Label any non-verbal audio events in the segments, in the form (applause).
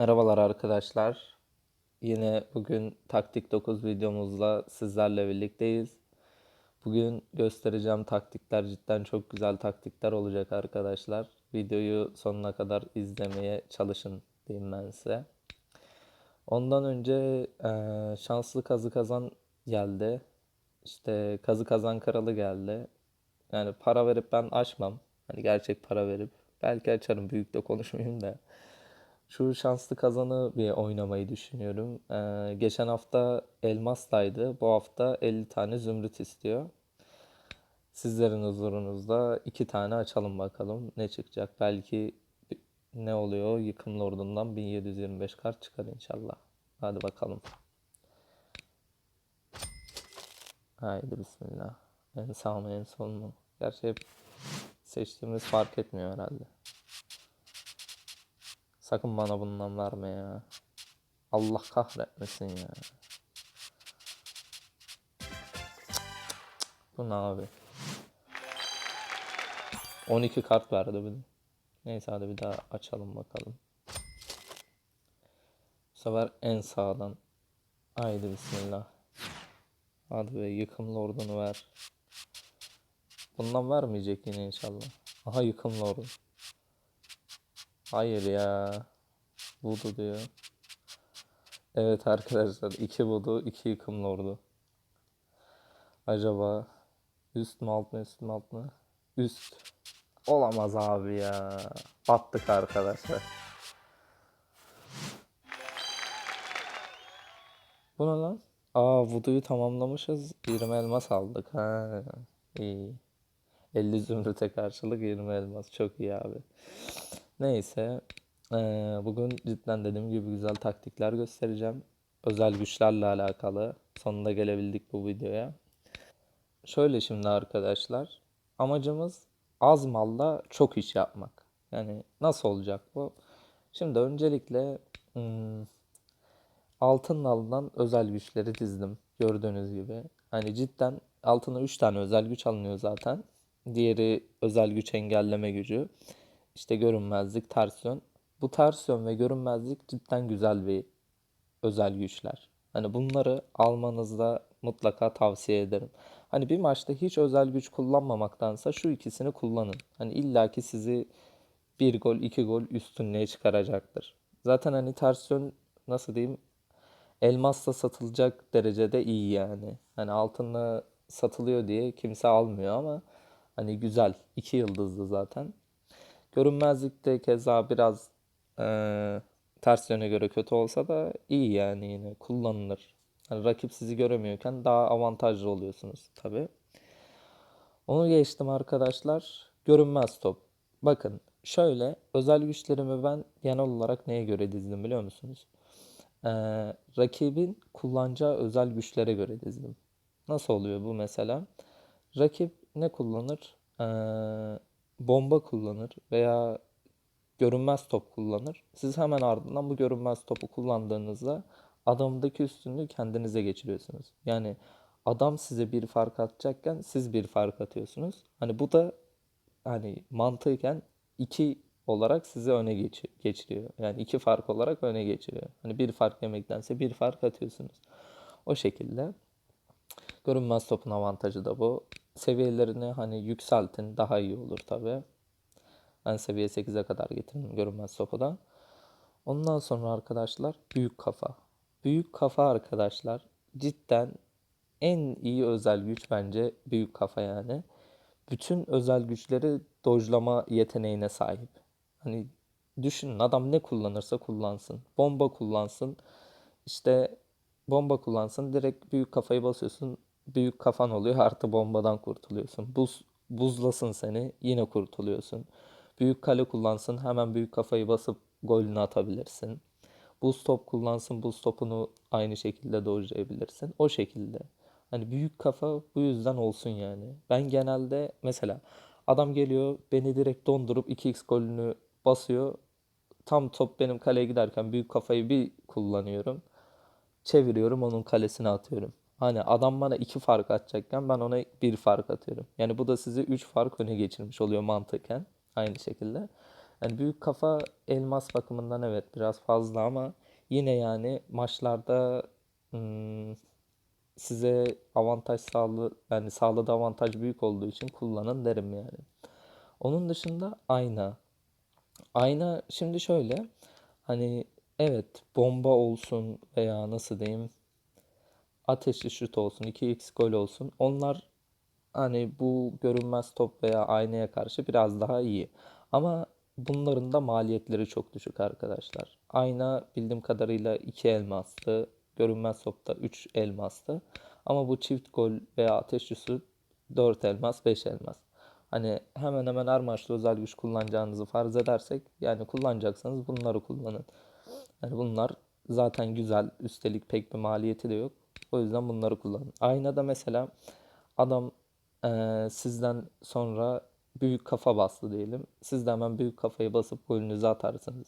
Merhabalar arkadaşlar. Yine bugün Taktik 9 videomuzla sizlerle birlikteyiz. Bugün göstereceğim taktikler cidden çok güzel taktikler olacak arkadaşlar. Videoyu sonuna kadar izlemeye çalışın diyeyim ben size. Ondan önce şanslı kazı kazan geldi. İşte kazı kazan kralı geldi. Yani para verip ben açmam. Hani gerçek para verip belki açarım büyük de konuşmayayım da. Şu şanslı kazanı bir oynamayı düşünüyorum. Ee, geçen hafta elmastaydı. Bu hafta 50 tane zümrüt istiyor. Sizlerin huzurunuzda iki tane açalım bakalım ne çıkacak. Belki ne oluyor? Yıkım Lord'undan 1725 kart çıkar inşallah. Hadi bakalım. Haydi bismillah. En sağ mı en sol mu? Gerçi hep seçtiğimiz fark etmiyor herhalde. Sakın bana bundan verme ya. Allah kahretmesin ya. Bu ne abi? 12 kart verdi de. Neyse hadi bir daha açalım bakalım. Bu sefer en sağdan. Haydi bismillah. Hadi be yıkım lordunu ver. Bundan vermeyecek yine inşallah. Aha yıkım lordu. Hayır ya. Voodoo diyor. Evet arkadaşlar iki voodoo iki yıkım lordu. Acaba üst mü alt mı üst mü alt mı? Üst. Olamaz abi ya. Battık arkadaşlar. Bu ne lan? Aa Voodoo'yu tamamlamışız. 20 elmas aldık. Ha, iyi. 50 zümrüte karşılık 20 elmas. Çok iyi abi. Neyse. eee, bugün cidden dediğim gibi güzel taktikler göstereceğim. Özel güçlerle alakalı. Sonunda gelebildik bu videoya. Şöyle şimdi arkadaşlar. Amacımız az malla çok iş yapmak. Yani nasıl olacak bu? Şimdi öncelikle hmm, altın alınan özel güçleri dizdim. Gördüğünüz gibi. Hani cidden altına 3 tane özel güç alınıyor zaten. Diğeri özel güç engelleme gücü. İşte görünmezlik, ters. Bu ters ve görünmezlik cidden güzel bir özel güçler. Hani bunları almanızda mutlaka tavsiye ederim. Hani bir maçta hiç özel güç kullanmamaktansa şu ikisini kullanın. Hani illaki sizi bir gol, iki gol üstünlüğe çıkaracaktır. Zaten hani ters nasıl diyeyim elmasla satılacak derecede iyi yani. Hani altınla satılıyor diye kimse almıyor ama hani güzel. iki yıldızlı zaten. Görünmezlik de keza biraz eee, ters yöne göre kötü olsa da iyi yani yine kullanılır. Hani rakip sizi göremiyorken daha avantajlı oluyorsunuz tabii. Onu geçtim arkadaşlar. Görünmez top. Bakın şöyle özel güçlerimi ben genel olarak neye göre dizdim biliyor musunuz? Ee, rakibin kullanacağı özel güçlere göre dizdim. Nasıl oluyor bu mesela? Rakip ne kullanır? Ee, bomba kullanır veya görünmez top kullanır. Siz hemen ardından bu görünmez topu kullandığınızda adamdaki üstünlüğü kendinize geçiriyorsunuz. Yani adam size bir fark atacakken siz bir fark atıyorsunuz. Hani bu da hani mantıken iki olarak sizi öne geç geçiriyor. Yani iki fark olarak öne geçiriyor. Hani bir fark yemektense bir fark atıyorsunuz. O şekilde. Görünmez topun avantajı da bu. Seviyelerini hani yükseltin daha iyi olur tabii. Ben seviye 8'e kadar getirdim görünmez topu da. Ondan sonra arkadaşlar büyük kafa. Büyük kafa arkadaşlar cidden en iyi özel güç bence büyük kafa yani. Bütün özel güçleri dojlama yeteneğine sahip. Hani düşünün adam ne kullanırsa kullansın. Bomba kullansın. İşte bomba kullansın. Direkt büyük kafayı basıyorsun. Büyük kafan oluyor. Artı bombadan kurtuluyorsun. Buz, buzlasın seni. Yine kurtuluyorsun. Büyük kale kullansın. Hemen büyük kafayı basıp golünü atabilirsin. Buz top kullansın. Buz topunu aynı şekilde dojlayabilirsin. O şekilde. Hani büyük kafa bu yüzden olsun yani. Ben genelde mesela adam geliyor beni direkt dondurup 2x golünü basıyor. Tam top benim kaleye giderken büyük kafayı bir kullanıyorum. Çeviriyorum onun kalesine atıyorum. Hani adam bana iki fark atacakken ben ona bir fark atıyorum. Yani bu da sizi üç fark öne geçirmiş oluyor mantıken. Aynı şekilde. Yani büyük kafa elmas bakımından evet biraz fazla ama yine yani maçlarda hmm, size avantaj sağlı yani sağladığı avantaj büyük olduğu için kullanın derim yani. Onun dışında ayna. Ayna şimdi şöyle hani evet bomba olsun veya nasıl diyeyim ateşli şut olsun 2x gol olsun onlar hani bu görünmez top veya aynaya karşı biraz daha iyi. Ama bunların da maliyetleri çok düşük arkadaşlar. Ayna bildiğim kadarıyla 2 elmastı. Görünmez topta 3 elmastı. Ama bu çift gol veya ateşli şut 4 elmas 5 elmas. Hani hemen hemen her maçta özel güç kullanacağınızı farz edersek yani kullanacaksanız bunları kullanın. Yani bunlar zaten güzel. Üstelik pek bir maliyeti de yok. O yüzden bunları kullanın. Aynada mesela adam eee, sizden sonra büyük kafa bastı diyelim. Siz de hemen büyük kafayı basıp golünüzü atarsınız.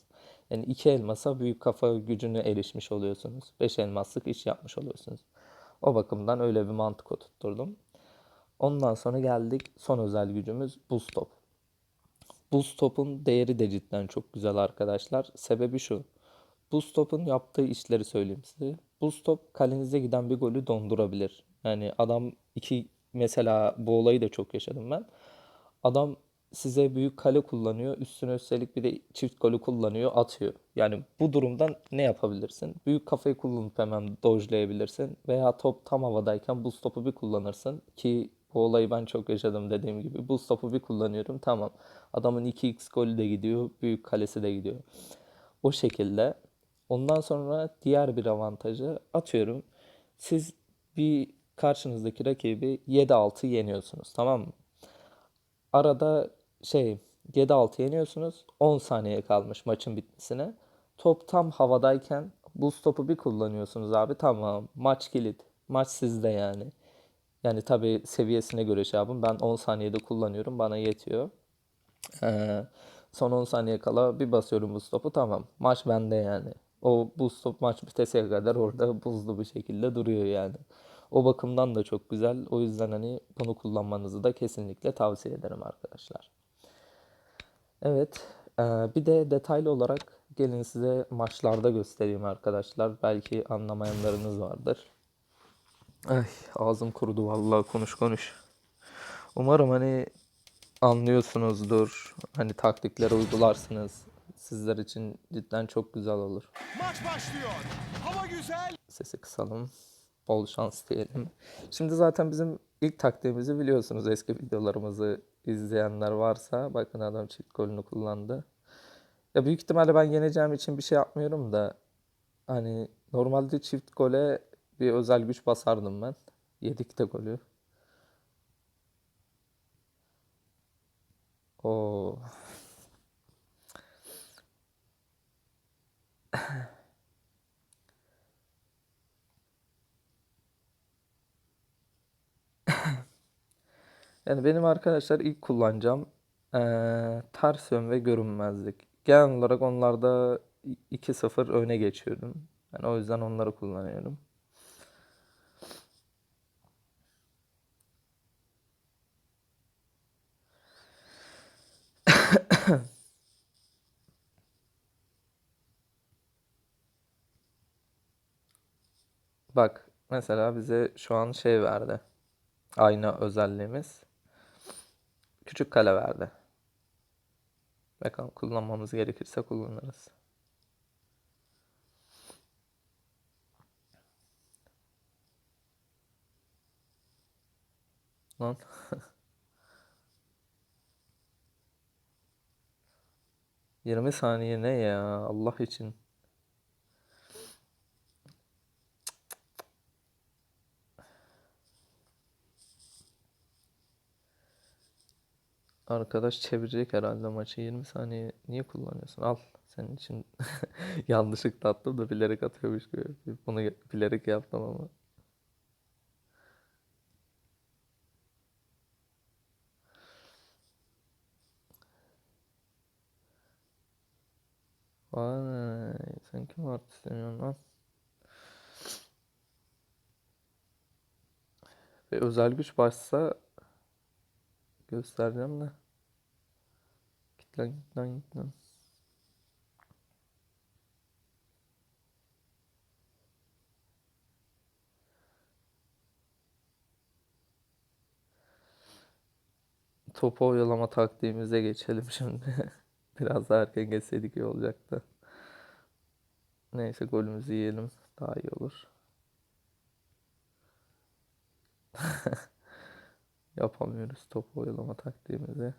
Yani iki elmasa büyük kafa gücüne erişmiş oluyorsunuz. Beş elmaslık iş yapmış oluyorsunuz. O bakımdan öyle bir mantık oturtturdum. Ondan sonra geldik son özel gücümüz buz top. Buz topun değeri de cidden çok güzel arkadaşlar. Sebebi şu. Buz topun yaptığı işleri söyleyeyim size. Buz top kalenize giden bir golü dondurabilir. Yani adam iki mesela bu olayı da çok yaşadım ben. Adam size büyük kale kullanıyor. Üstüne üstelik bir de çift golü kullanıyor, atıyor. Yani bu durumda ne yapabilirsin? Büyük kafayı kullanıp hemen dojlayabilirsin. Veya top tam havadayken buz topu bir kullanırsın. Ki bu olayı ben çok yaşadım dediğim gibi. Buz topu bir kullanıyorum. Tamam. Adamın 2x golü de gidiyor. Büyük kalesi de gidiyor. O şekilde. Ondan sonra diğer bir avantajı atıyorum. Siz bir karşınızdaki rakibi 7-6 yeniyorsunuz. Tamam mı? Arada şey 7-6 yeniyorsunuz. 10 saniye kalmış maçın bitmesine. Top tam havadayken buz topu bir kullanıyorsunuz abi. Tamam. Maç kilit. Maç sizde yani. Yani tabii seviyesine göre şey yapın. Ben 10 saniyede kullanıyorum. Bana yetiyor. Ee, son 10 saniye kala bir basıyorum buz topu. Tamam. Maç bende yani. O buz top maç biteseye kadar orada (laughs) buzlu bir şekilde duruyor yani. O bakımdan da çok güzel. O yüzden hani bunu kullanmanızı da kesinlikle tavsiye ederim arkadaşlar. Evet. e, bir de detaylı olarak gelin size maçlarda göstereyim arkadaşlar. Belki anlamayanlarınız vardır. Ay ağzım kurudu vallahi konuş konuş. Umarım hani anlıyorsunuzdur. Hani taktikleri uygularsınız. Sizler için cidden çok güzel olur. Maç başlıyor. Hava güzel. Sesi kısalım. Bol şans diyelim. Şimdi zaten bizim ilk taktiğimizi biliyorsunuz. Eski videolarımızı izleyenler varsa bakın adam çift golünü kullandı. Ya büyük ihtimalle ben yeneceğim için bir şey yapmıyorum da hani normalde çift gole bir özel güç basardım ben. Yedik de golü. Oo. (coughs) Yani benim arkadaşlar ilk kullanacağım eee ters yön ve görünmezlik. Genel olarak onlarda 2-0 öne geçiyordum. Yani o yüzden onları kullanıyorum. Bak mesela bize şu an şey verdi. Ayna özelliğimiz. Küçük kale verdi. Bakalım kullanmamız gerekirse kullanırız. Lan. (laughs) Yirmi saniye ne ya Allah için. Arkadaş çevirecek herhalde maçı 20 saniye niye kullanıyorsun? Al senin için (laughs) yanlışlıkla attım da bilerek atıyormuş gibi. Bunu bilerek yaptım ama. Vay sen kim artist demiyorsun lan? Ve özel güç başsa göstereceğim de git lan git. Topu oyalama taktiğimize geçelim şimdi. (laughs) Biraz daha erken geçseydik iyi olacaktı. Neyse golümüzü yiyelim. Daha iyi olur. (laughs) Yapamıyoruz topu oyalama taktiğimizi.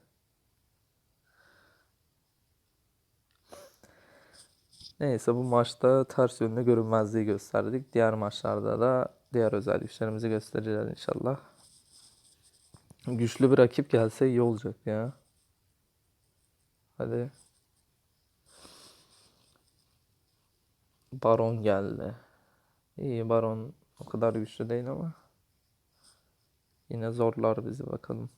Neyse bu maçta ters yönlü görünmezliği gösterdik. Diğer maçlarda da diğer özel güçlerimizi göstereceğiz inşallah. Güçlü bir rakip gelse iyi olacak ya. Hadi. Baron geldi. İyi Baron o kadar güçlü değil ama yine zorlar bizi bakalım.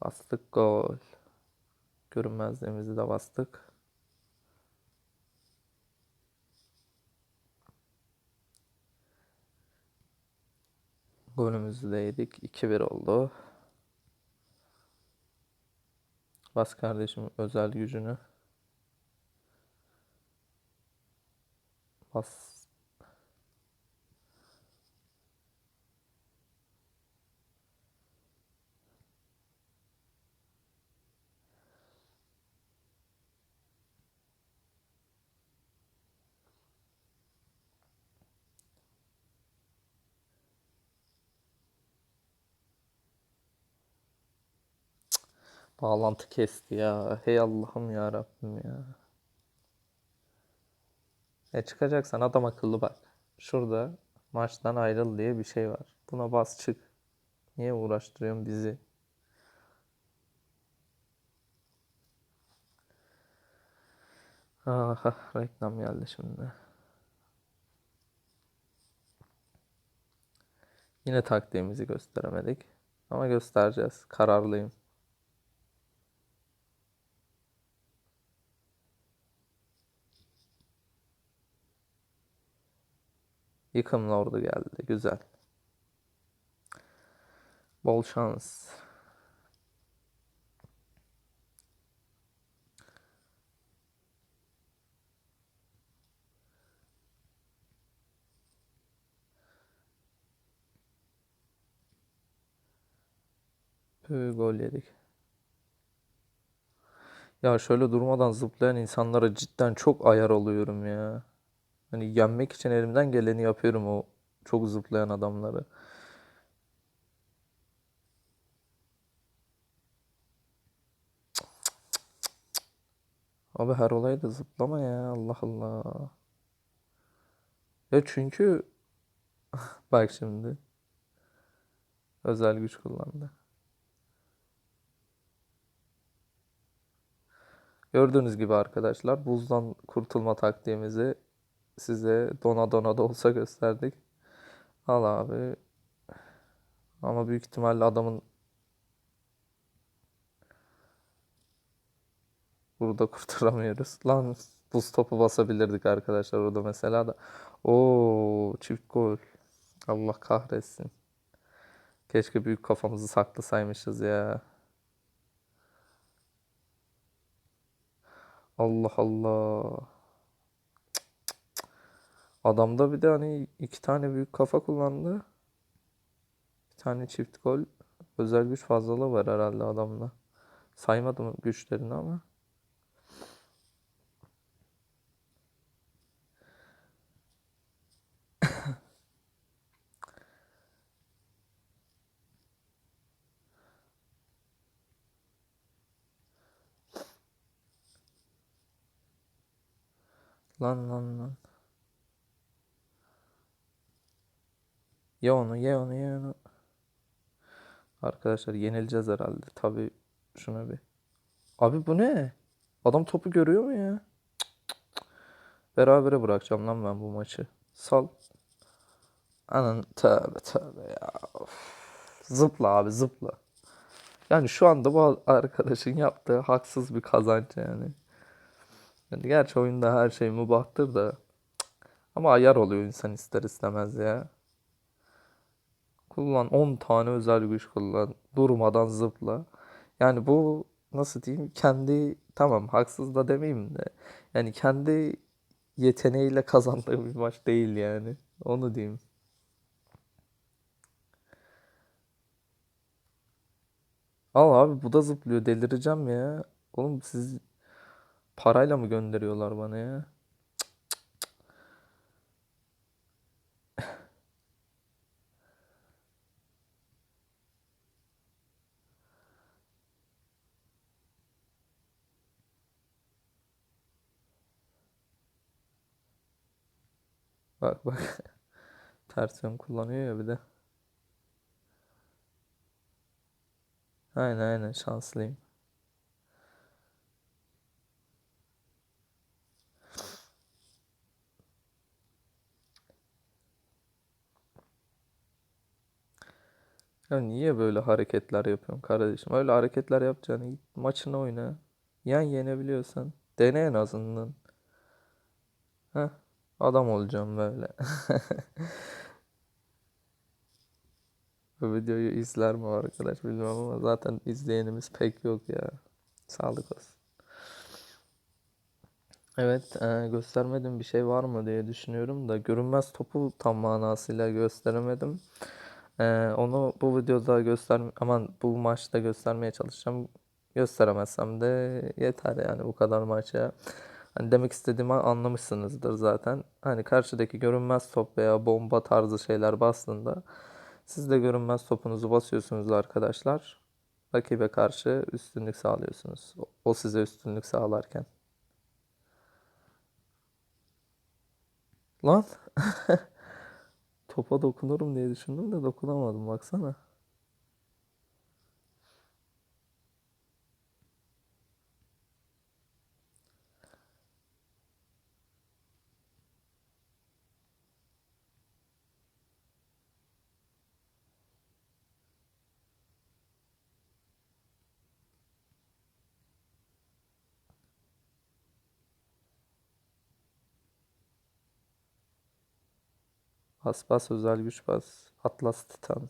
Bastık gol. Görünmezliğimizi de bastık. Golümüzü de yedik. 2-1 oldu. Bas kardeşim özel gücünü. Bas. Bağlantı kesti ya. Hey Allah'ım ya Rabbim ya. E çıkacaksan adam akıllı bak. Şurada maçtan ayrıl diye bir şey var. Buna bas çık. Niye uğraştırıyorsun bizi? Ah, reklam geldi şimdi. Yine taktiğimizi gösteremedik. Ama göstereceğiz. Kararlıyım. Yıkımlı ordu geldi. Güzel. Bol şans. Ee, gol yedik. Ya şöyle durmadan zıplayan insanlara cidden çok ayar oluyorum ya. Hani yenmek için elimden geleni yapıyorum o çok zıplayan adamları. Abi her olayda zıplama ya Allah Allah. Ya çünkü (laughs) bak şimdi özel güç kullandı. Gördüğünüz gibi arkadaşlar buzdan kurtulma taktiğimizi size dona dona da olsa gösterdik. Al abi. Ama büyük ihtimalle adamın burada (laughs) kurtaramıyoruz. Lan buz topu basabilirdik arkadaşlar orada mesela da. Oo çift gol. Allah kahretsin. Keşke büyük kafamızı saklasaymışız ya. Allah Allah. Adamda bir de hani iki tane büyük kafa kullandı. Bir tane çift gol. Özel güç fazlalığı var herhalde adamda. Saymadım güçlerini ama. (laughs) Lan lan lan. Ye onu ye onu ye onu. Arkadaşlar yenileceğiz herhalde. Tabii şuna bir. Abi bu ne? Adam topu görüyor mu ya? Cık. Berabere bırakacağım lan ben bu maçı. Sal. Anan tövbe tövbe ya. Of. Zıpla abi zıpla. Yani şu anda bu arkadaşın yaptığı haksız bir kazanç yani. Yani gerçi oyunda her şey mubahtır da. Ama ayar oluyor insan ister istemez ya. Kullan 10 tane özel güç kullan. Durmadan zıpla. Yani bu nasıl diyeyim kendi tamam haksız da demeyeyim de yani kendi yeteneğiyle kazandığı bir maç değil yani. Onu diyeyim. Al abi bu da zıplıyor. Delireceğim ya. Oğlum siz parayla mı gönderiyorlar bana ya? Bak bak. (laughs) Ters yön kullanıyor ya bir de. Aynen aynen şanslıyım. Ya niye böyle hareketler yapıyorsun kardeşim? Öyle hareketler yapacağını git maçını oyna. Yan yenebiliyorsan. Dene en azından. Heh, adam olacağım böyle. (laughs) Bu videoyu izler mi arkadaş bilmem ama zaten izleyenimiz pek yok ya. Sağlık olsun. Evet, e, göstermedim bir şey var mı diye düşünüyorum da görünmez topu tam manasıyla gösteremedim. E, onu bu videoda göster aman bu maçta göstermeye çalışacağım. Gösteremezsem de yeter yani bu kadar maça. Hani demek istediğimi anlamışsınızdır zaten. Hani karşıdaki görünmez top veya bomba tarzı şeyler bastığında siz de görünmez topunuzu basıyorsunuz arkadaşlar. Rakibe karşı üstünlük sağlıyorsunuz. O- size üstünlük sağlarken. Lan (laughs) topa dokunurum diye düşündüm de dokunamadım baksana. Bas özel güç bas. Atlas Titan.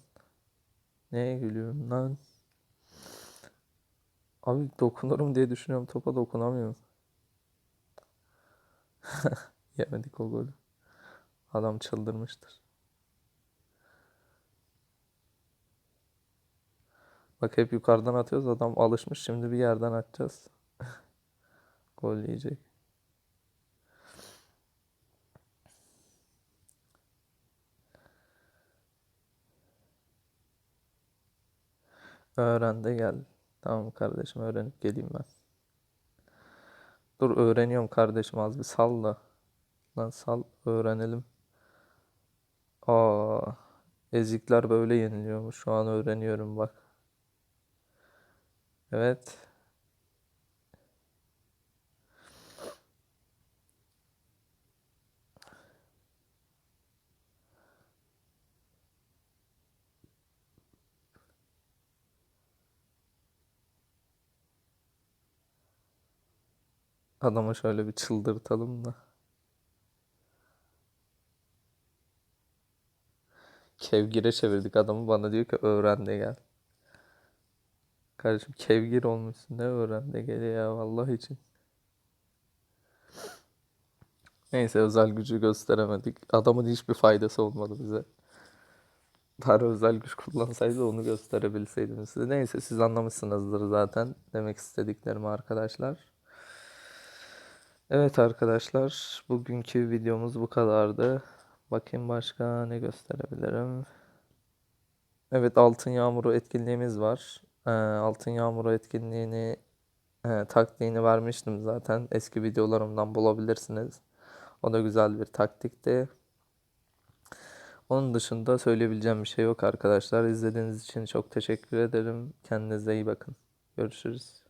Neye gülüyorsun lan? Abi dokunurum diye düşünüyorum topa dokunamıyorum. (laughs) Yemedik o golü. Adam çıldırmıştır. Bak hep yukarıdan atıyoruz adam alışmış şimdi bir yerden atacağız. (laughs) Gol yiyecek. Öğren de gel. Tamam kardeşim öğrenip geleyim ben. Dur öğreniyorum kardeşim az bir sal da. Lan sal öğrenelim. Aa, ezikler böyle yeniliyormuş. Şu an öğreniyorum bak. Evet. Adamı şöyle bir çıldırtalım da. Kevgire çevirdik adamı bana diyor ki öğren de gel. Kardeşim kevgir olmuşsun ne öğren de gel ya vallahi için. Neyse özel gücü gösteremedik. Adamın hiçbir faydası olmadı bize. Bari özel güç kullansaydı onu gösterebilseydim size. Neyse siz anlamışsınızdır zaten demek istediklerimi arkadaşlar. Evet arkadaşlar bugünkü videomuz bu kadardı. Bakayım başka ne gösterebilirim. Evet Altın Yağmuru etkinliğimiz var. Ee, Altın Yağmuru etkinliğini e, taktiğini vermiştim zaten. Eski videolarımdan bulabilirsiniz. O da güzel bir taktikti. Onun dışında söyleyebileceğim bir şey yok arkadaşlar. İzlediğiniz için çok teşekkür ederim. Kendinize iyi bakın. Görüşürüz.